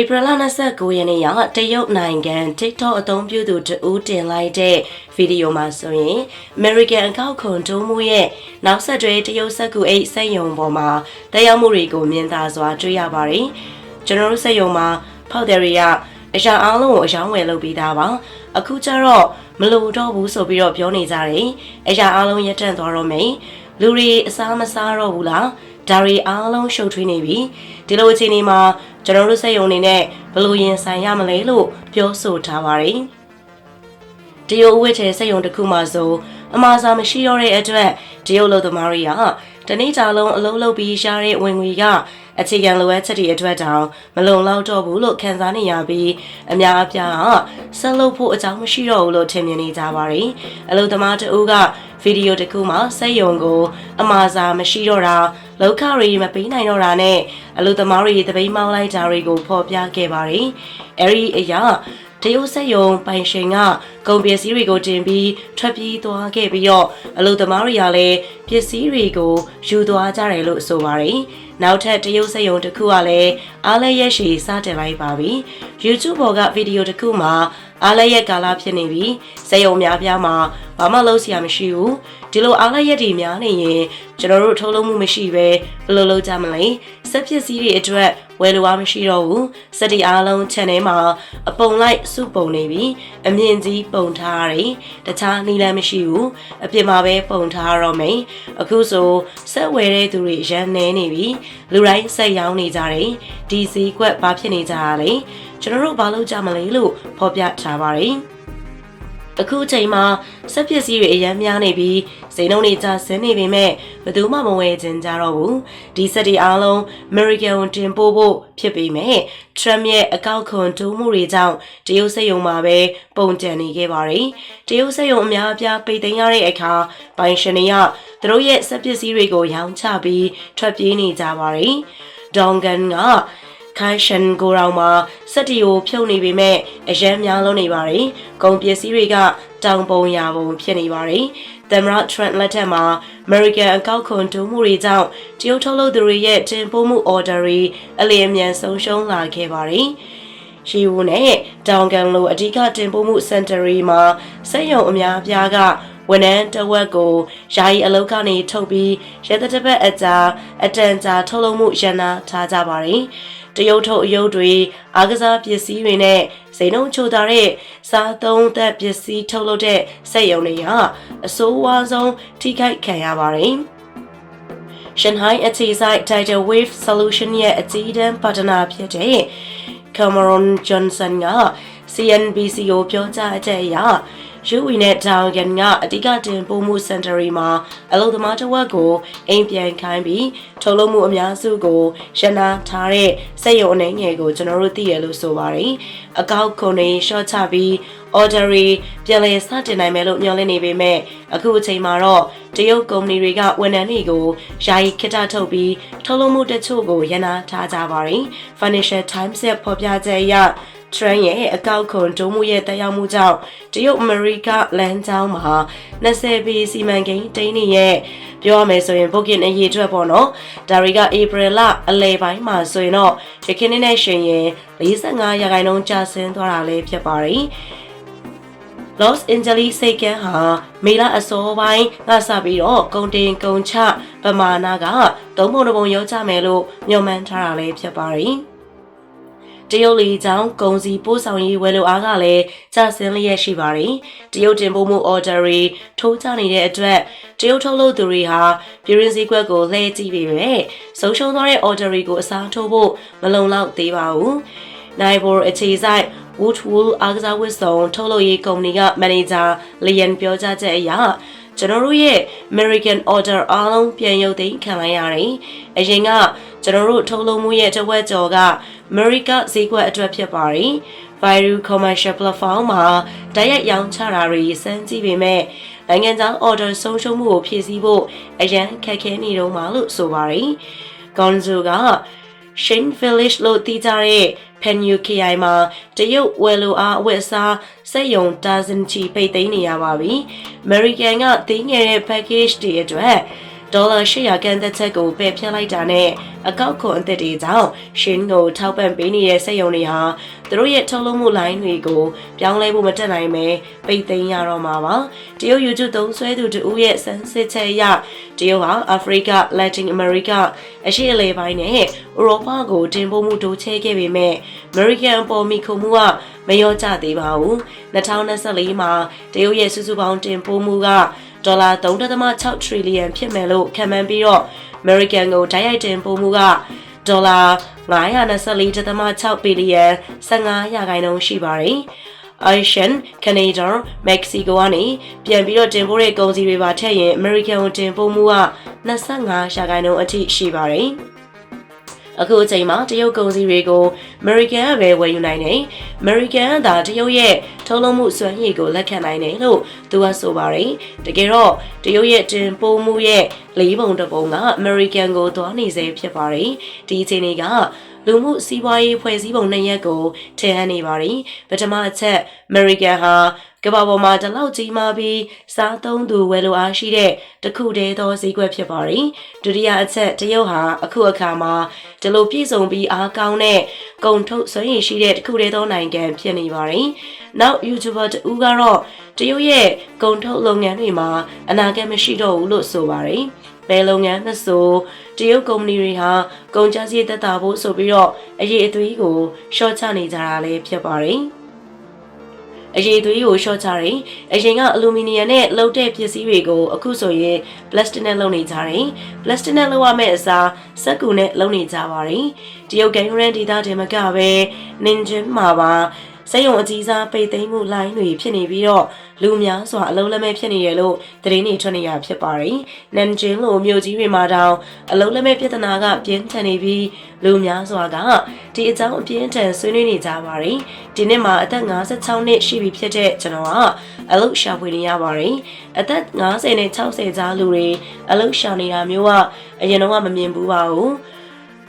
ဧပြီလ29ရက်နေ့ကတရုတ်နိုင်ငံ TikTok အသုံးပြုသူတဦးတင်လိုက်တဲ့ဗီဒီယိုမှာဆိုရင် American အကောက်ခွန်တိုးမှုရဲ့နောက်ဆက်တွဲတရုတ်စက်ကူအိတ်စက်ယုံပေါ်မှာတရားမှုတွေကိုမြင်သာစွာတွေ့ရပါတယ်။ကျွန်တော်တို့စက်ယုံမှာဖောက်တယ်တွေကအရာအားလုံးကိုအယောင်းဝယ်လုပ်ပြီးသားပါ။အခုကျတော့မလိုတော့ဘူးဆိုပြီးတော့ပြောနေကြတယ်။အရာအားလုံးရပ်တန့်သွားတော့မယ်။လူတွေအစားမစားတော့ဘူးလား။ဒါရီအားလုံးရှုပ်ထွေးနေပြီဒီလိုအခြေအနေမှာ ကျွန်တော်တို့စက်ယုံနေနဲ့ဘယ်လိုရင်ဆိုင်ရမလဲလို့ပြောဆိုထားပါတယ်တရုတ်ဝစ်တဲ့စက်ယုံတစ်ခုမှဆိုအမှားစားမရှိတော့တဲ့အတွက် တရုတ်လူသမားတွေကတနေ့တာလုံးအလုံးလုံးပြီးရှားတဲ့ဝင်ငွေကအခြေခံလိုအပ်ချက်တွေအတွက်တောင်မလုံလောက်တော့ဘူးလို့ခံစားနေရပြီးအများအပြားကဆက်လုပ်ဖို့အကြောင်းမရှိတော့ဘူးလို့ထင်မြင်နေကြပါတယ်။အလုံသမားတအူးကဗီဒီယိုတစ်ခုမှာစက်ယုံကို အမှားစားမရှိတော့တာလောက်ခရီမပေးနိုင်တော့တာနဲ့အလုံသမားတွေတပိမောင်းလိုက်တာတွေကိုဖော်ပြခဲ့ပါတယ်။အဲဒီအရာ တရုတ်ဆက်ယုံပိုင်ရှင်ကကုန်ပစ္စည်းတွေကိုတင်ပြီးထွက်ပြေးသွားခဲ့ပြီးတော့အလုပ်သမားတွေကလည်းပစ္စည်းတွေကိုယူသွားကြတယ်လို့ဆိုပါတယ်။နောက်ထပ်တရုတ်ဆက်ယုံတစ်ခုကလည်းအားလည်းရက်ရှည်စတင်လိုက်ပါပြီ။ YouTube ပေါ်ကဗီဒီယိုတစ်ခုမှာအားလည်းရက်ကာလဖြစ်နေပြီးစက်ယုံများပြားမှာဘာမှလုပ်စရာမရှိဘူး။ဒီလိုအားလည်းရက်တွေများနေရင်ကျွန်တော်တို့ထုတ်လုပ်မှုမရှိပဲဘယ်လိုလုပ်ကြမလဲ။စက်ပစ္စည်းတွေအတွက်ဝယ်လိုအားမရှိတော့ဘူးစက်တီအားလုံး channel မှာအပုံလိုက်စုပုံနေပြီအမြင့်ကြီးပုံထားရတယ်တခြားနီလန်းမရှိဘူးအပြင်မှာပဲပုံထားရတော့မယ်အခုဆိုစက်ဝယ်တဲ့သူတွေရန်နေနေပြီလူတိုင်းစက်ရောင်းနေကြတယ်ဒီစီကွက်ဘာဖြစ်နေကြတာလဲကျွန်တော်တို့ဘာလုပ်ကြမလဲလို့ဖော်ပြထားပါတယ် အခုအချိန်မှာစက်ပစ္စည်းတွေအများများနေပြီးစိန်နှုန်းတွေကျဆင်းနေပေမဲ့ဘယ်သူမှမဝယ်ခြင်းကြတော့ဘူးဒီစက်တွေအားလုံး American ကိုတင်ပို့ဖို့ဖြစ်ပေမဲ့ Trump ရဲ့အကောက်ခွန်တိုးမှုတွေကြောင့်တရုတ်စက်ရုံမှာပဲပုံကျန်နေခဲ့ပါတယ်တရုတ်စက်ရုံအများအပြားပိတ်သိမ်းရတဲ့အခါဘိုင်ရှင်တွေကသူတို့ရဲ့စက်ပစ္စည်းတွေကိုရောင်းချပြီးထွက်ပြေးနေကြပါတယ်ဒေါန်ဂန်က ခိုင်ရှင်ကိုရောင်မှာစက်တီကိုဖြုတ်နေပေမဲ့အရန်များလုံးနေပါတယ်။ကုန်ပစ္စည်းတွေကတောင်ပုံရာပုံဖြစ်နေပါတယ်။သမ္မတထရန့်လက်ထက်မှာ American အကောက်ခွန်တိုးမှုတွေကြောင့်တရုတ်ထုတ်လုပ်သူတွေရဲ့တင်ပို့မှု order တွေအလျင်အမြန်ဆုံးရှုံးလာခဲ့ပါတယ်။ရှီဝူနဲ့တောင်ကန်လိုအဓိကတင်ပို့မှုစင်တာရီမှာစက်ရုံအများအပြားကဝန်ထမ်းတဝက်ကိုယာယီအလုပ်ကနေထုတ်ပြီးရဲတတစ်ပတ်အကြာအတန်ကြာထုတ်လုပ်မှုရန်နာထားကြပါတယ်။ တရုတ်ထုတ်အယုတ်တွေအားကစားပစ္စည်းတွေနဲ့စိန်နှုံချိုတာတဲ့စားသုံးသက်ပစ္စည်းထုတ်လုပ်တဲ့စက်ရုံတွေဟာအဆိုးဝါးဆုံးထိခိုက်ခံရပါတယ်။ Shanghai အခြေစိုက် Tidal Wave Solution ရဲ့အကြီးတန်းပါတနာဖြစ်တဲ့ Cameron Johnson က CNBC ကိုပြောကြားတဲ့အရ ယူဝီနဲ့ဒေါင်ဂန်ကအဓိကတင်ပို့မှုစင်တာရီမှာအလုပ်သမားတစ်ဝက်ကိုအိမ်ပြန်ခိုင်းပြီးထုတ်လုပ်မှုအများစုကိုရနာထားတဲ့စက်ရုံအနေငယ်ကိုကျွန်တော်တို့သိရလို့ဆိုပါတယ်။အကောက်ခွန်တွေ short ချပြီး order တွေပြန်လည်စတင်နိုင်မယ်လို့မျှော်လင့်နေပေမဲ့အခုအချိန်မှာတော့တရုတ်ကုမ္ပဏီတွေကဝန်ထမ်းတွေကိုယာယီခိတထုတ်ပြီးထုတ်လုပ်မှုတချို့ကိုရနာထားကြပါတယ်။ Financial Times ရဲ့ဖော်ပြချက်အရ ထရန်ရဲ့အကောက်ခွန်ဒုံမှုရဲ့တက်ရောက်မှုကြောင့်တရုတ်အမေရိကလမ်းကြောင်းမှာ20ပေစီမံကိန်းတိန်းနေရဲ့ပြောရမယ်ဆိုရင်ဘုတ်ကင်အရေးအတွက်ပေါ့နော်ဒါတွေကဧပြီလအလယ်ပိုင်းမှာဆိုရင်တော့ရခိုင်နဲ့ရှင်ရင်45ရာခိုင်နှုန်းကျဆင်းသွားတာလည်းဖြစ်ပါတယ် Los Angeles စိတ်ကန်းဟာမေလအစောပိုင်းကစပြီးတော့ကုန်တင်ကုန်ချပမာဏကသုံးပုံတစ်ပုံရောကြမယ်လို့ညွှန်မှန်းထားတာလည်းဖြစ်ပါတယ်။ တရုတ်လီကြောင့်ကုန်စည်ပို့ဆောင်ရေးဝယ်လိုအားကလည်းကျဆင်းလျက်ရှိပါတယ်။တရုတ်တင်ပို့မှု order တွေထိုးကျနေတဲ့အတွက်တရုတ်ထုတ်လုပ်သူတွေဟာပြည်ရင်းစည်းကွက်ကိုလှည့်ကြည့်ပြီးပဲဆုံးရှုံးသွားတဲ့ order တွေကိုအစားထိုးဖို့မလုံလောက်သေးပါဘူး။နိုင်ဘော်အခြေဆိုင် Woodwool အားကစားဝတ်စုံထုတ်လုပ်ရေးကုမ္ပဏီကမန်နေဂျာလီယန်ပြောကြားချက်အရကျွန်တော်တို့ရဲ့ American Order အားလုံးပြန်ရုပ်သိမ်းခံလိုက်ရတယ်။အရင်ကကျွန်တော်တို့ထုတ်လုပ်မှုရဲ့တဝက်ကျော်က America ဈေးကွက်အတွက်ဖြစ်ပါတယ်။ Viru Commercial Platform မှာတိုက်ရိုက်ရောင်းချတာတွေစမ်းကြည့်ပေမဲ့နိုင်ငံခြား order ဆုံးရှုံးမှုကိုဖြည့်ဆည်းဖို့အရန်ခက်ခဲနေတော့မှလို့ဆိုပါတယ်။ Gonzo က Shane Village လို့တည်ကြတဲ့ Penyu KI မှာတရုတ်ဝယ်လိုအားအဝတ်အစားစက်ယုံဒါဇင်ချီပိတ်သိမ်းနေရပါပြီ။ American ကတင်းငယ်တဲ့ package တွေအတွက် ဒေါ်လာ800ကန်သက်ချက်ကိုပယ်ဖျက်လိုက်တာနဲ့အကောက်ခွန်အသစ်တွေကြောင့်ရှင်ကိုထောက်ပံ့ပေးနေတဲ့စက်ရုံတွေဟာသူတို့ရဲ့ထုတ်လုပ်မှုလိုင်းတွေကိုပြောင်းလဲဖို့မတက်နိုင်ပဲပိတ်သိမ်းရတော့မှာပါတရုတ် YouTube သုံးဆွဲသူတူရဲ့စမ်းစစ်ချက်အရတရုတ်ဟာအာဖရိက Latin America အရှေ့အလယ်ပိုင်းနဲ့ဥရောပကိုတင်ပို့မှုတိုးချဲ့ခဲ့ပေမဲ့ American အပေါ်မိခုမှုကမလျော့ကျသေးပါဘူး2024မှာတရုတ်ရဲ့စုစုပေါင်းတင်ပို့မှုက ဒေါ်လာ3.6 trillion ဖြစ်မယ်လို့ခန့်မှန်းပြီးတော့ American ကိုတိုက်ရိုက်တင်ပို့မှုကဒေါ်လာ924.6ဘီလီယံ15ရာခိုင်နှုန်းရှိပါတယ်။ Asian, Canada, Mexico ကနေပြန်ပြီးတော့တင်ပို့တဲ့ကုန်စည်တွေပါထည့်ရင် American ကိုတင်ပို့မှုက25ရာခိုင်နှုန်းအထိရှိပါတယ်။ အခုအချိန်မှာတရုတ်ကုန်စည်တွေကို American ကပဲဝယ်ယူနိုင်တယ်။ American ကသာတရုတ်ရဲ့ထုတ်လုပ်မှုစွမ်းရည်ကိုလက်ခံနိုင်တယ်လို့သူကဆိုပါတယ်။တကယ်တော့တရုတ်ရဲ့တင်ပို့မှုရဲ့လေးပုံတစ်ပုံက American ကိုသွားနေစေဖြစ်ပါတယ်။ဒီအချိန်တွေကလူမှုစီးပွားရေးဖွဲ့စည်းပုံနှစ်ရပ်ကိုထည့်ဟန်နေပါတယ်။ပထမအချက် American ဟာ ကမ္ဘာပေါ်မှာတလောက်ကြီးမားပြီးစားသုံးသူဝယ်လိုအားရှိတဲ့တခုတည်းသောဈေးကွက်ဖြစ်ပါတယ်။ဒုတိယအချက်တရုတ်ဟာအခုအခါမှာဒီလိုပြည့်စုံပြီးအားကောင်းတဲ့ကုန်ထုတ်စွမ်းရည်ရှိတဲ့တခုတည်းသောနိုင်ငံဖြစ်နေပါတယ်။နောက် YouTuber တူကတော့တရုတ်ရဲ့ကုန်ထုတ်လုပ်ငန်းတွေမှာအနာဂတ်မရှိတော့ဘူးလို့ဆိုပါတယ်။ဘယ်လုပ်ငန်းမဆိုတရုတ်ကုမ္ပဏီတွေဟာကုန်ကျစရိတ်သက်သာဖို့ဆိုပြီးတော့အရေးအသွေးကိုရှော့ချနေကြတာလည်းဖြစ်ပါတယ်။ အရေးသွေးကိုရှော့ချတယ်။အရင်ကအလူမီနီယံနဲ့လုပ်တဲ့ပစ္စည်းတွေကိုအခုဆိုရင်ပလတ်စတစ်နဲ့လုပ်နေကြတယ်။ပလတ်စတစ်နဲ့လုပ်ရမယ့်အစားစက်ကူနဲ့လုပ်နေကြပါတယ်။တရုတ်ဂိမ်းရန်ဒေတာတင်မကပဲနင်ဂျင်မှာပါ စက်ရုံအကြီးစားပိတ်သိမ်းမှုလိုင်းတွေဖြစ်နေပြီးတော့လူများစွာအလုံးလက်မဲ့ဖြစ်နေရလို့သတင်းတွေထွက်နေရဖြစ်ပါတယ်။နန်ဂျင်လိုမြို့ကြီးတွေမှာတောင်အလုံးလက်မဲ့ပြဿနာကပြင်းထန်နေပြီးလူများစွာကဒီအကြောင်းအပြင်းထန်ဆွေးနွေးနေကြပါတယ်။ဒီနေ့မှာအသက်56နှစ်ရှိပြီဖြစ်တဲ့ကျွန်တော်ကအလုပ်ရှာဖွေနေရပါတယ်။အသက်50နဲ့60ကြားလူတွေအလုပ်ရှာနေတာမျိုးကအရင်တော့မမြင်ဘူးပါဘူး။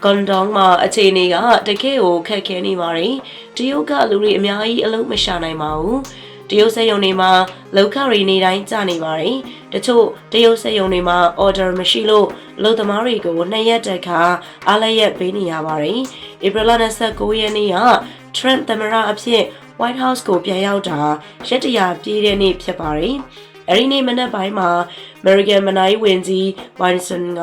ကွန်ဒေါင်းမှာအခြေအနေကတကယ့်ကိုခက်ခဲနေပါတယ်။တရုတ်ကလူတွေအများကြီးအလုပ်မရှာနိုင်ပါဘူး။တရုတ်စက်ရုံတွေမှာလောက်ခရီနေတိုင်းကျနေပါတယ်။တချို့တရုတ်စက်ရုံတွေမှာ order မရှိလို့လူသမားတွေကိုနှစ်ရက်တက်ခါအားလည်းရက်ပေးနေရပါတယ်။ဧပြီလ29ရက်နေ့က Trump သမ္မတအဖြစ် White House ကိုပြန်ရောက်တာရက်တရာပြည့်တဲ့နေ့ဖြစ်ပါတယ်။ အဲဒီနေ့မနက်ပိုင်းမှာ American မနိုင်ဝင်ကြီး Winston က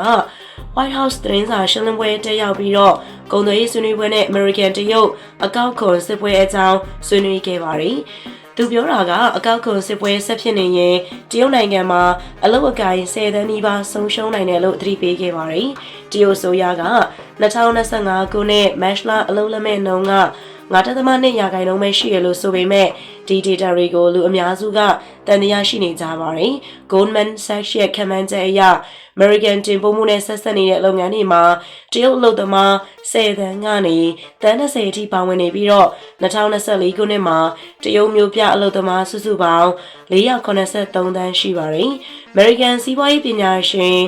White House သတင်းစာရှင်းလင်းပွဲတက်ရောက်ပြီးတော့ကုန်သွယ်ရေးဆွေးနွေးပွဲနဲ့ American တရုတ်အကောက်ခွန်စစ်ပွဲအကြောင်းဆွေးနွေးခဲ့ပါတယ်။သူပြောတာကအကောက်ခွန်စစ်ပွဲဆက်ဖြစ်နေရင်တရုတ်နိုင်ငံမှာအလုတ်အကိုင်း10သန်းနီးပါးဆုံးရှုံးနိုင်တယ်လို့သတိပေးခဲ့ပါတယ်။တရုတ်ဆိုရက2025ခုနှစ် March လအလုတ်လက်မဲ့နှုန်းက9.2ရာခိုင်နှုန်းပဲရှိရလို့ဆိုပေမဲ့ဒီ data တွေကိုလူအများစုကတန်တရားရှိနေကြပါတယ်။ Goldman Sachs ရဲ့ခန့်မှန်းချက်အရ American တင်ပို့မှုနဲ့ဆက်ဆက်နေတဲ့လုပ်ငန်းတွေမှာတရုတ်အလုပ်သမား10တန်းကနေတန်း30အထိပါဝင်နေပြီးတော့2024ခုနှစ်မှာတရုတ်မျိုးပြအလုပ်သမားစုစုပေါင်း483တန်းရှိပါတယ်။ American စီးပွားရေးပညာရှင်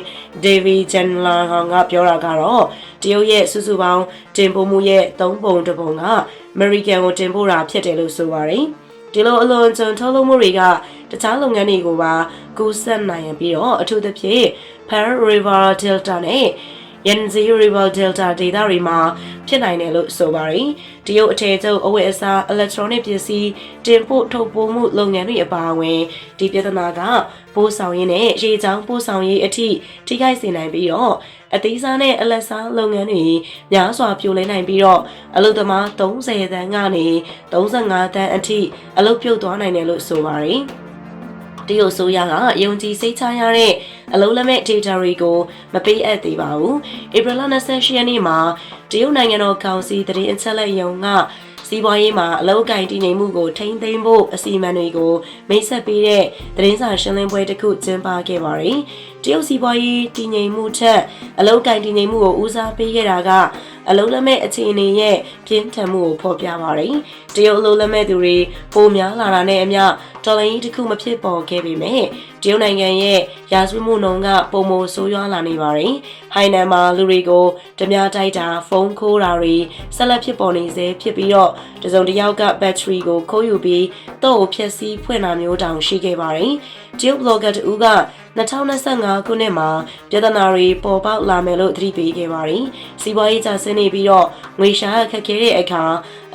David Chandler ကပြောတာကတော့တရုတ်ရဲ့စုစုပေါင်းတင်ပို့မှုရဲ့3ပုံတစ်ပုံက American ကိုတင်ပို့တာဖြစ်တယ်လို့ဆိုပါတယ်။ ဒီလိုအလွန်ကျွံထုတ်လုပ်မှုတွေကတခြားလုပ်ငန်းတွေကိုပါကူးစက်နိုင်ပြီးတော့အထူးသဖြင့် Pearl River Delta နဲ့ Yangtze River Delta ဒေသတွေမှာဖြစ်နိုင်တယ်လို့ဆိုပါတယ်။တရုတ်အထည်ချုပ်အဝတ်အစား electronic ပစ္စည်းတင်ပို့ထုတ်ပိုးမှုလုပ်ငန်းတွေအပါအဝင်ဒီပြဿနာကပိုးဆောင်ရင်းနဲ့ရေချောင်းပိုးဆောင်ရေးအထိထိခိုက်စေနိုင်ပြီးတော့အသေးစားနဲ့အလက်စားလုပ်ငန်းတွေများစွာပြိုလဲနိုင်ပြီးတော့အလုပ်သမား30တန်းကနေ35တန်းအထိအလုပ်ပြုတ်သွားနိုင်တယ်လို့ဆိုပါတယ်။ တရုတ်ဆိုရကယုံကြည်စိတ်ချရတဲ့အလုံးလက်မဲ့ data တွေကိုမပေးအပ်သေးပါဘူး။ဧပြီလ28ရက်နေ့မှာတရုတ်နိုင်ငံတော်ကောင်စီတရင်အချက်လက်ယုံကစီးပွားရေးမှာအလောက်ကိုင်တည်ငြိမ်မှုကိုထိန်းသိမ်းဖို့အစီအမံတွေကိုမိတ်ဆက်ပေးတဲ့သတင်းစာရှင်းလင်းပွဲတစ်ခုကျင်းပခဲ့ပါတယ်။ တရုတ်စီးပွားရေးတည်ငြိမ်မှုထက်အလောက်ကိုင်တည်ငြိမ်မှုကိုဦးစားပေးခဲ့တာကအလုံးလက်မဲ့အခြေအနေရဲ့ပြင်းထန်မှုကိုဖော်ပြပါတယ်။တရုတ်အလုံးလက်မဲ့သူတွေပိုများလာတာနဲ့အမျှတော်လိုင်းကြီးတစ်ခုမဖြစ်ပေါ်ခဲ့ပေမဲ့တရုတ်နိုင်ငံရဲ့ရာဇဝတ်မှုနှုန်းကပုံမဆိုးရွားလာနေပါတယ်။ဟိုင်နန်မှာလူတွေကိုဓမြတိုက်တာဖုန်းခိုးတာတွေဆက်လက်ဖြစ်ပေါ်နေစေဖြစ်ပြီးတော့တစုံတစ်ယောက်ကဘက်ထရီကိုခိုးယူပြီးတော့ဖျက်ဆီးဖွင့်တာမျိုးတောင်ရှိခဲ့ပါတယ်။တရုတ်ဘလော့ဂါတူက 2025ခုနှစ်မှာပြဿနာတွေပေါ်ပေါက်လာမယ်လို့သတိပေးခဲ့ပါတယ်။စီးပွားရေးကျဆင်းနေပြီးတော့ငွေရှာခက်ခဲတဲ့အခါ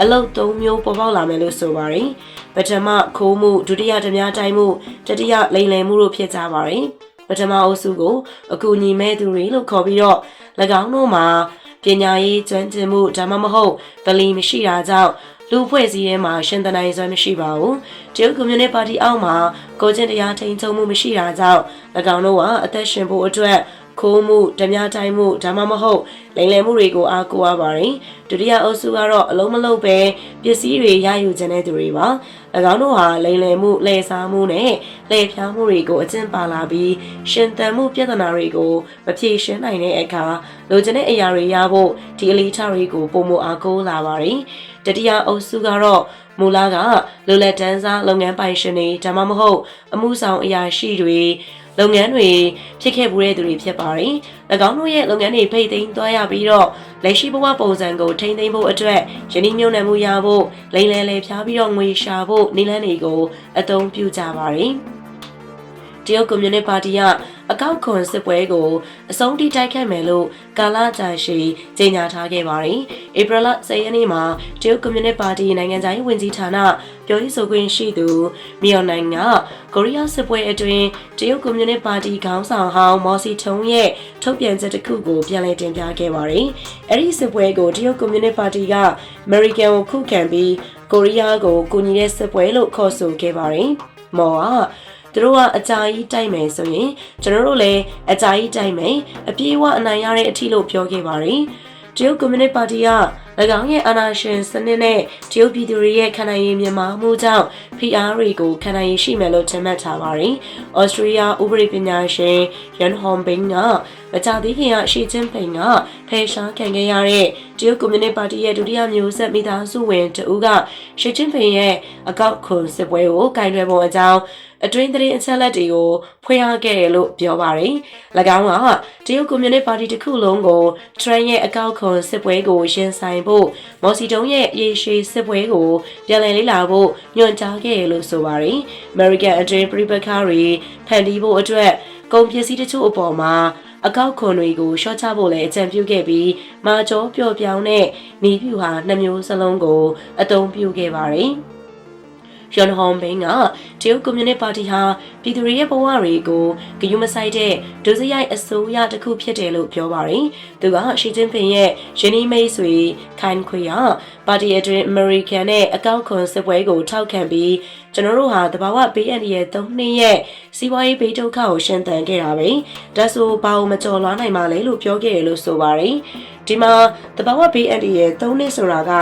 အလုပ်သုံးမျိုးပေါ်ပေါက်လာမယ်လို့ဆိုပါတယ်။ပထမခိုးမှုဒုတိယဓမြတိုင်းမှုတတိယလိမ်လည်မှုတို့ဖြစ်ကြပါတယ်။ပထမအုပ်စုကိုအကူအညီမဲ့သူတွေလို့ခေါ်ပြီးတော့၎င်းတို့မှာပညာရေးကျွမ်းကျင်မှုဒါမှမဟုတ်ဗလီမရှိတာကြောင့် လူဖွဲ့စည်းထဲမှာရှင်သန်နိုင်စွမ်းမရှိပါဘူး။တရုတ်ကွန်မြူနတီပါတီအောက်မှာကိုကျင့်တရားထိန်းချုပ်မှုမရှိတာကြောင့်၎င်းတို့ကအသက်ရှင်ဖို့အတွက်ခိုးမှုဓမြတိုင်းမှုဒါမှမဟုတ်လိမ်လည်မှုတွေကိုအားကိုးရပါတယ်။ဒုတိယအုပ်စုကတော့အလုံးမလုံးပဲပစ္စည်းတွေရယူခြင်းတဲ့သူတွေပါ။၎င်းတို့ဟာလိမ်လည်မှုလှည့်စားမှုနဲ့လှည့်ဖျားမှုတွေကိုအကျင့်ပါလာပြီးရှင်သန်မှုပြဿနာတွေကိုမဖြေရှင်းနိုင်တဲ့အခါလိုချင်တဲ့အရာတွေရဖို့ဒီအလေးထားတွေကိုပုံမအားကိုးလာပါတယ်။ တတိယအုပ်စုကတော့မူလကလူလက်တန်းစားလုပ်ငန်းပိုင်ရှင်တွေဒါမှမဟုတ်အမှုဆောင်အရာရှိတွေလုပ်ငန်းတွေဖြစ်ခဲ့မှုတဲ့သူတွေဖြစ်ပါတယ်။၎င်းတို့ရဲ့လုပ်ငန်းတွေဖိတ်သိမ်းသွားရပြီးတော့လက်ရှိဘဝပုံစံကိုထိန်းသိမ်းဖို့အတွက်ယင်းနှမြုံနယ်မှုရဖို့လိမ့်လဲလဲဖြားပြီးတော့ငွေရှာဖို့နည်းလမ်းတွေကိုအသုံးပြုကြပါတယ်။ တရုတ်ကွန်မြူနတီပါတီကအကောက်ခွန်စစ်ပွဲကိုအဆုံးထိတိုက်ခတ်မယ်လို့ကာလာကြာရှည်ကြေညာထားခဲ့ပါတယ်။ဧပြီလ10ရက်နေ့မှာတရုတ်ကွန်မြူနတီပါတီနိုင်ငံခြားရေးဝန်ကြီးဌာနပြောရေးဆိုခွင့်ရှိသူမြော်နိုင်ကကိုရီးယားစစ်ပွဲအတွင်းတရုတ်ကွန်မြူနတီပါတီခေါင်းဆောင်ဟောင်းမော်စီထုံးရဲ့ထုတ်ပြန်ချက်တစ်ခုကိုပြန်လည်တင်ပြခဲ့ပါတယ်။အဲဒီစစ်ပွဲကိုတရုတ်ကွန်မြူနတီပါတီကအမေရိကန်ကိုခုခံပြီးကိုရီးယားကိုကူညီတဲ့စစ်ပွဲလို့ခေါ်ဆိုခဲ့ပါတယ်။မော်ကသူ တို့ကအကြာကြီးတိုက်မယ်ဆိုရင်ကျွန်တော်တို့လည်းအကြာကြီးတိုက်မယ်အပြေးအဝအနိုင်ရတဲ့အထီလို့ပြောခဲ့ပါတယ်တရုတ်ကွန်မြူနတီပါတီက၎င်းရဲ့အာဏာရှင်စနစ်နဲ့တရုတ်ပြည်သူတွေရဲ့ခံနိုင်ရည်မြန်မာမှုကြောင့် PR တွေကိုခံနိုင်ရည်ရှိမယ်လို့ထင်မှတ်ထားပါတယ်။ဩစတြေးလျဥပဒေပညာရှင်ယန်ဟွန်ဘင်းကမကြသေးခင်ကရှီကျင်းပိန်ကဖယ်ရှားခံခဲ့ရတဲ့တရုတ်ကွန်မြူနတီပါတီရဲ့ဒုတိယမျိုးဆက်မိသားစုဝင်တဦးကရှီကျင်းပိန်ရဲ့အကောက်ခွန်စစ်ပွဲကိုကင်တွယ်ပုံအကြောင်းအတွင်းသတင်းအချက်အလက်တွေကိုဖွင့်ရခဲ့တယ်လို့ပြောပါတယ်။၎င်းကတရုတ်ကွန်မြူနတီပါတီတစ်ခုလုံးကိုထရန်ရဲ့အကောက်ခွန်စစ်ပွဲကိုရင်ဆိုင်ဖို့မော်စီတုံးရဲ့ရေရှည်စစ်ပွဲကိုပြန်လည်လေ့လာဖို့ညွှန်ကြားခဲ့တယ်လို့ဆိုပါတယ်။ American အတွင်းပြည်ပခါတွေဖန်တီးဖို့အတွက်ကုန်ပစ္စည်းတချို့အပေါ်မှာအကောက်ခွန်တွေကိုရှော့ချဖို့လည်းအကြံပြုခဲ့ပြီးမာကျော်ပျော့ပြောင်းတဲ့နီးပြူဟာနှမျိုးစလုံးကိုအသုံးပြုခဲ့ပါတယ်။ယွန်ဟွန်ဘင်းကတရုတ်ကွန်မြူနတီပါတီဟာပြည်သူတွေရဲ့ဘဝတွေကိုဂယုမဆိုင်တဲ့ဒုစရိုက်အစိုးရတစ်ခုဖြစ်တယ်လို့ပြောပါတယ်။သူကရှီကျင်းပင်ရဲ့ယင်းနီမိတ်ဆွေခိုင်ခွေက ပါတီအတွင်းအမေရိကန်နဲ့အကောက်ခွန်စစ်ပွဲကိုထောက်ခံပြီးကျွန်တော်တို့ဟာတဘာဝဘေးအန္တရာယ်၃နှစ်ရဲ့စီးပွားရေးဘေးဒုက္ခကိုရှင်းသန်ခဲ့တာပဲ။ဒါဆိုဘာလို့မကြော်လွားနိုင်ပါလဲလို့ပြောခဲ့တယ်လို့ဆိုပါတယ်။ဒီမှာတဘာဝဘေးအန္တရာယ်၃နှစ်ဆိုတာက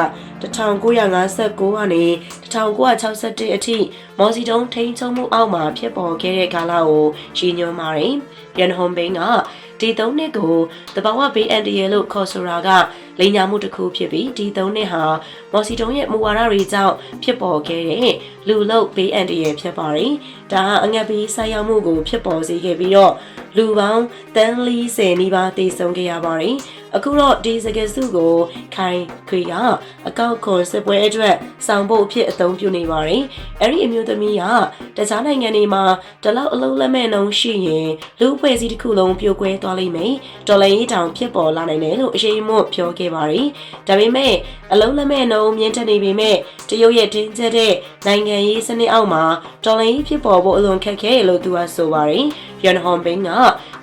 1959ကနေ1961အထိမော်စီတုံးထိန်းချုပ်မှုအောက်မှာဖြစ်ပေါ်ခဲ့တဲ့ကာလကိုရည်ညွှန်းပါတယ်။ရန်ဟွန်ဘင်းက ဒီသုံးနှစ်ကိုတဘာဝဘေးအန္တရာယ်လို့ခေါ်ဆိုတာကလိန်ညာမှုတစ်ခုဖြစ်ပြီးဒီသုံးနှစ်ဟာမော်စီတုံးရဲ့မူဝါဒတွေကြောင့်ဖြစ်ပေါ်ခဲ့တဲ့လူလုဘေးအန္တရာယ်ဖြစ်ပါတယ်။ဒါဟာအငတ်ပြီးဆိုက်ရောက်မှုကိုဖြစ်ပေါ်စေခဲ့ပြီးတော့လူပေါင်းတန်း40နီးပါးတည်ဆုံခဲ့ရပါတယ်။ အခုတော့ဒီစကစုကိုခိုင်ခွေကအကောက်ခွန်စစ်ပွဲအတွက်ဆောင်ဖို့အဖြစ်အသုံးပြုနေပါတယ်။အဲ့ဒီအမျိုးသမီးကတခြားနိုင်ငံတွေမှာဒီလောက်အလုံးလက်မဲ့နှုံရှိရင်လူအဖွဲ့အစည်းတစ်ခုလုံးပြိုကွဲသွားလိမ့်မယ်။ဒေါ်လာရေးတောင်ဖြစ်ပေါ်လာနိုင်တယ်လို့အရေးမွတ်ပြောခဲ့ပါတယ်။ဒါပေမဲ့အလုံးလက်မဲ့နှုံမြင့်တက်နေပေမဲ့တရုတ်ရဲ့တင်းကျပ်တဲ့နိုင်ငံရေးစနစ်အောက်မှာဒေါ်လာရေးဖြစ်ပေါ်ဖို့အလွန်ခက်ခဲလို့သူကဆိုပါတယ်။ယွန်ဟွန်ဘင်းက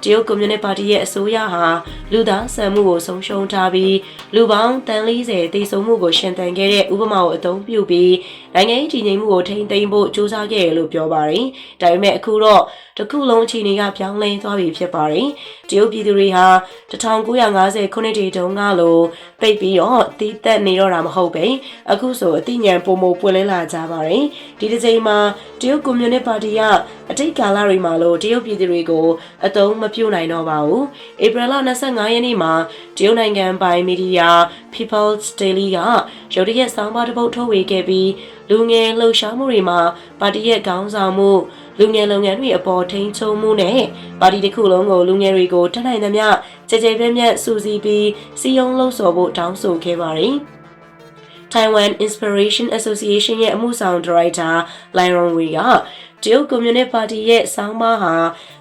တရုတ်ကွန်မြူနတီပါတီရဲ့အစိုးရဟာလူသားဆန်မှုကိုဆုံးရှုံးထားပြီးလူပေါင်းတန်40တည်ဆုံမှုကိုရှင်သန်ခဲ့တဲ့ဥပမာကိုအသုံးပြုပြီး နိုင်ငံရေးတည်ငြိမ်မှုကိုထိန်းသိမ်းဖို့ကြိုးစားခဲ့ရလို့ပြောပါတယ်။ဒါပေမဲ့အခုတော့တခုလုံးအခြေအနေကပြောင်းလဲသွားပြီဖြစ်ပါတယ်။တရုတ်ပြည်သူတွေဟာ1950ခုနှစ်တည်းတုန်းကလိုပိတ်ပြီးတော့တီးသက်နေတော့တာမဟုတ်ပဲ။အခုဆိုအသိဉာဏ်ပုံမပွင့်လင်းလာကြပါတယ်။ဒီတစ်ချိန်မှာတရုတ်ကွန်မြူနတီပါတီကအတိတ်ကာလတွေမှာလို့တရုတ်ပြည်သူတွေကိုအသုံးမပြုနိုင်တော့ပါဘူး။ဧပြီလ25ရက်နေ့မှာတရုတ်နိုင်ငံပိုင်မီဒီယာ People's Daily ကရုတ်တရက်ဆောင်းပါးတစ်ပုဒ်ထုတ်ဝေခဲ့ပြီးလူငယ်လှုပ်ရှားမှုတွေမှာပါတီရဲ့ခေါင်းဆောင်မှုလူငယ်လုပ်ငန်းတွေအပေါ်ထိန်းချုပ်မှုနဲ့ပါတီတစ်ခုလုံးကိုလူငယ်တွေကိုတနိုင်သမျှကြကြဲပြဲပြဲစူးစီးပြီးစီယုံလှုပ်ဆော်ဖို့တောင်းဆိုခဲ့ပါတယ်။ Taiwan Inspiration Association ရဲ့အမှုဆောင်ဒါရိုက်တာလိုင်ရွန်ဝေကတတရုတ်ကွန်မြူနစ်ပါတီရဲ့ဆောင်းပါးဟာ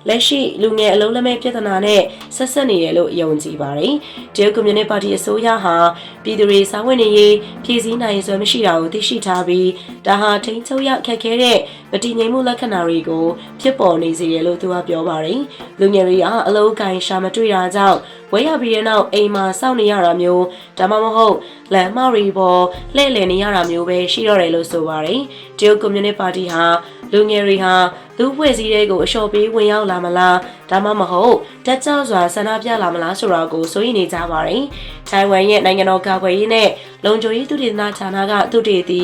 လက်ရှိလူငယ်အလုံးလက်မဲ့ပြဿနာနဲ့ဆက်ဆက်နေတယ်လို့ယုံကြည်ပါတယ်။တရုတ်ကွန်မြူနစ်ပါတီအစိုးရဟာပြည်သူတွေစာဝင်နေရေးပြည်စည်းနိုင်စွမ်းမရှိတာကိုသိရှိထားပြီးဒါဟာထိန်းချုပ်ရခက်ခဲတဲ့မတည်ငြိမ်မှုလက္ခဏာတွေကိုဖြစ်ပေါ်နေစေတယ်လို့သူကပြောပါတယ်။လူငယ်တွေကအလုံးကိုင်းရှာမတွေ့တာကြောင့်ဝဲရပြီးတဲ့နောက်အိမ်မှာစောင့်နေရတာမျိုးဒါမှမဟုတ်လမ်းမရီပေါ်လှည့်လည်နေရတာမျိုးပဲရှိတော့တယ်လို့ဆိုပါတယ်။တရုတ်ကွန်မြူနစ်ပါတီဟာလူငယ်တွေဟာသူ့ဖွဲ့စည်းတဲ့ကိုအလျှော်ပေးဝင်ရောက်လာမလားဒါမှမဟုတ်တက်ကြွစွာဆန္ဒပြလာမလားဆိုတာကိုစိုးရိမ်နေကြပါတယ်။ထိုင်ဝမ်ရဲ့နိုင်ငံတော်ကာကွယ်ရေးနဲ့လုံခြုံရေးသူတေသနဌာနကသူတေသီ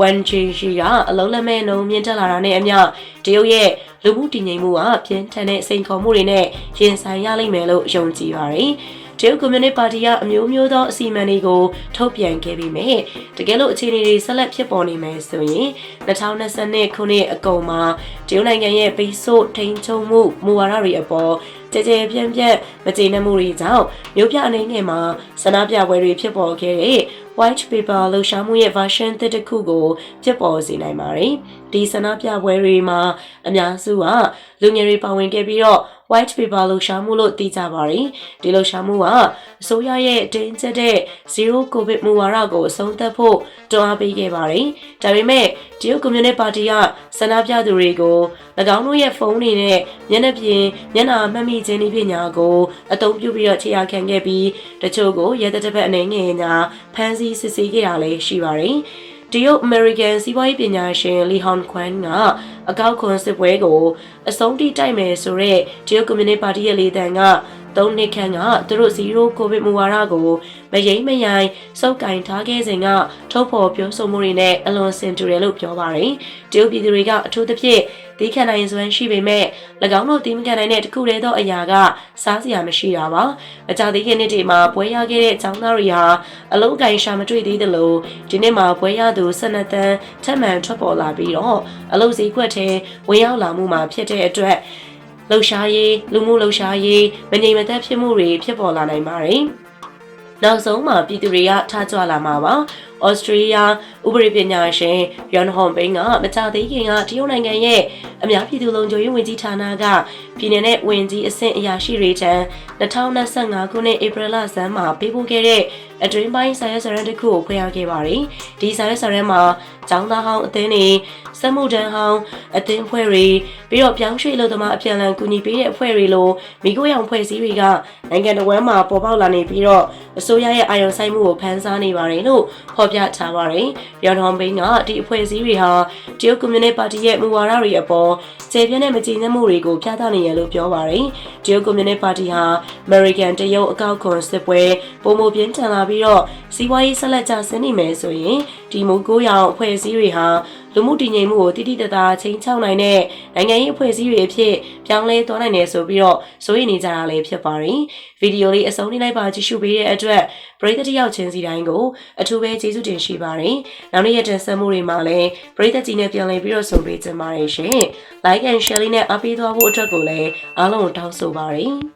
ဝန်ဂျီရှီကအလုံးလက်မဲ့နှုံမြင့်တက်လာတာနဲ့အမျှတရုတ်ရဲ့လူမှုတည်ငြိမ်မှုကပြင်းထန်တဲ့စိန်ခေါ်မှုတွေနဲ့ရင်ဆိုင်ရလိမ့်မယ်လို့ယုံကြည်ပါတယ်။ တရုတ်ကွန်မြူနစ်ပါတီကအမျိုးမျိုးသောအစီအမံတွေကိုထုတ်ပြန်ခဲ့ပြီးမြဲတကယ်လို့အခြေအနေတွေဆက်လက်ဖြစ်ပေါ်နေမယ်ဆိုရင်2022ခုနှစ်အကုန်မှာတရုတ်နိုင်ငံရဲ့ပိတ်ဆို့ထိန်းချုပ်မှုမူဝါဒတွေအပေါ်ကြကြပြန့်ပြန့်မကျေနပ်မှုတွေကြောင့်မြို့ပြအနေနဲ့မှာဆန္ဒပြပွဲတွေဖြစ်ပေါ်ခဲ့တဲ့ white paper လှူရှားမှုရဲ့ version တစ်တစ်ခုကိုဖြစ်ပေါ်စေနိုင်ပါတယ်။ဒီဆန္ဒပြပွဲတွေမှာအများစုကလူငယ်တွေပါဝင်ခဲ့ပြီးတော့ white paper လှူရှားမှုလို့သိကြပါတယ်။ဒီလှူရှားမှုကအစိုးရရဲ့တင်းကျပ်တဲ့ zero covid မူဝါဒကိုအဆုံးသတ်ဖို့တွန်းအားပေးခဲ့ပါတယ်။ဒါပေမဲ့တရုတ်ကွန်မြူနစ်ပါတီကဆန္ဒပြသူတွေကို၎င်းတို့ရဲ့ဖုန်းတွေနဲ့မျက်နှာပြင်မျက်နှာမှတ်မိခြင်းနည်းပညာကိုအသုံးပြုပြီးတော့ခြေရာခံခဲ့ပြီးတချို့ကိုရဲတပ်တစ်ဖက်အနေငယ်ညာဖမ်းဆီးစစ်ဆေးခဲ့တာလည်းရှိပါတယ်။ တရုတ် American စီးပွားရေးပညာရှင်လီဟွန်ခွန်းကအကောက်ခွန်စစ်ပွဲကိုအဆုံးထိတိုက်မယ်ဆိုတော့တရုတ်ကွန်မြူနစ်ပါတီရဲ့လေတံကသုံးနှစ်ခန့်ကသူတို့0ကိုဗစ်မူဝါဒကိုမယိမ့်မယိုင်စုပ်ကင်ထားခဲ့စဉ်ကထုတ်ဖော်ပြောဆိုမှုတွေနဲ့အလွန်စင်တူတယ်လို့ပြောပါတယ်။တရုတ်ပြည်သူတွေကအထူးသဖြင့် ဒီခံနိုင်စွမ်းရှိပေမဲ့၎င်းတို့ဒီမခံနိုင်တဲ့တခုတည်းသောအရာကစားစရာမရှိတာပါ။အကြသေးခင်နှစ်တွေမှာပွဲရခဲ့တဲ့ចောင်းသားတွေဟာအလုံးကင်ရှာမတွေ့သေးသလိုဒီနှစ်မှာပွဲရသူ12တန်းထပ်မံထွက်ပေါ်လာပြီးတော့အလုံးစည်းခွက်ထဲဝင်ရောက်လာမှုမှာဖြစ်တဲ့အတွက်လှုပ်ရှားရေးလူမှုလှုပ်ရှားရေးမငြိမ်မသက်ဖြစ်မှုတွေဖြစ်ပေါ်လာနိုင်ပါတယ်။နောက်ဆုံးမှာပြည်သူတွေကထားကြွလာမှာပါ။ ဩစတြေးလျဥပဒေပညာရှင်ယွန်ဟွန်ဘင်းကမကြသေးခင်ကတရုတ်နိုင်ငံရဲ့အများပြည်သူလုံခြုံရေးဝန်ကြီးဌာနကပြည်내နဲ့ဝန်ကြီးအဆင့်အရာရှိတွေထံ2025ခုနှစ်ဧပြီလဆန်းမှာပေးပို့ခဲ့တဲ့အတွင်းပိုင်းစာရွက်စာတမ်းတစ်ခုကိုဖွင့်ရခဲ့ပါတယ်။ဒီစာရွက်စာတမ်းမှာကျောင်းသားဟောင်းအသင်းတွေစက်မှုတန်းဟောင်းအသင်းဖွဲ့တွေပြီးတော့ပြောင်းရွှေ့လို့သမားအပြန်အလှန်ကူညီပေးတဲ့အဖွဲ့တွေလိုမိခိုးရောင်ဖွဲ့စည်းတွေကနိုင်ငံတော်ဝန်မှာပေါ်ပေါက်လာနေပြီးတော့အစိုးရရဲ့အာရုံစိုက်မှုကိုဖန်ဆားနေပါတယ်လို့ဖော်ပြထားပါတယ်။ရောင်တော်ဘင်းကဒီအဖွဲ့အစည်းတွေဟာတရုတ်ကွန်မြူနစ်ပါတီရဲ့မူဝါဒတွေအပေါ်ကျေပြန့်တဲ့မကျေနပ်မှုတွေကိုပြသနေရလို့ပြောပါတယ်။တရုတ်ကွန်မြူနစ်ပါတီဟာ American တရုတ်အကောက်ခွန်စစ်ပွဲပုံမပြင်းထန်လာပြီးတော့စီးပွားရေးဆက်လက်ကျဆင်းနေမယ်ဆိုရင်ဒီမူကိုရောင်အဖွဲ့အစည်းတွေဟာ လူမှုတည်ငြိမ်မှုကိုတိတိတသားချိန်ချောက်နိုင်တဲ့နိုင်ငံရေးအဖွဲ့အစည်းတွေအဖြစ်ပြောင်းလဲသွားနိုင်တယ်ဆိုပြီးတော့စိုးရိမ်နေကြတာလည်းဖြစ်ပါတယ်။ဗီဒီယိုလေးအဆုံးထိလိုက်ပါကြည့်ရှုပေးတဲ့အတွက်ပရိသတ်တယောက်ချင်းစီတိုင်းကိုအထူးပဲကျေးဇူးတင်ရှိပါတယ်။နောက်နေ့ရက်တင်ဆက်မှုတွေမှာလည်းပရိသတ်ကြီးနဲ့ပြန်လည်ပြီးတော့ဆုံတွေ့ကြပါရရှင်။ Like and Share လေးနဲ့အားပေးသွားဖို့အတွက်ကိုလည်းအားလုံးကိုတောင်းဆိုပါတယ်။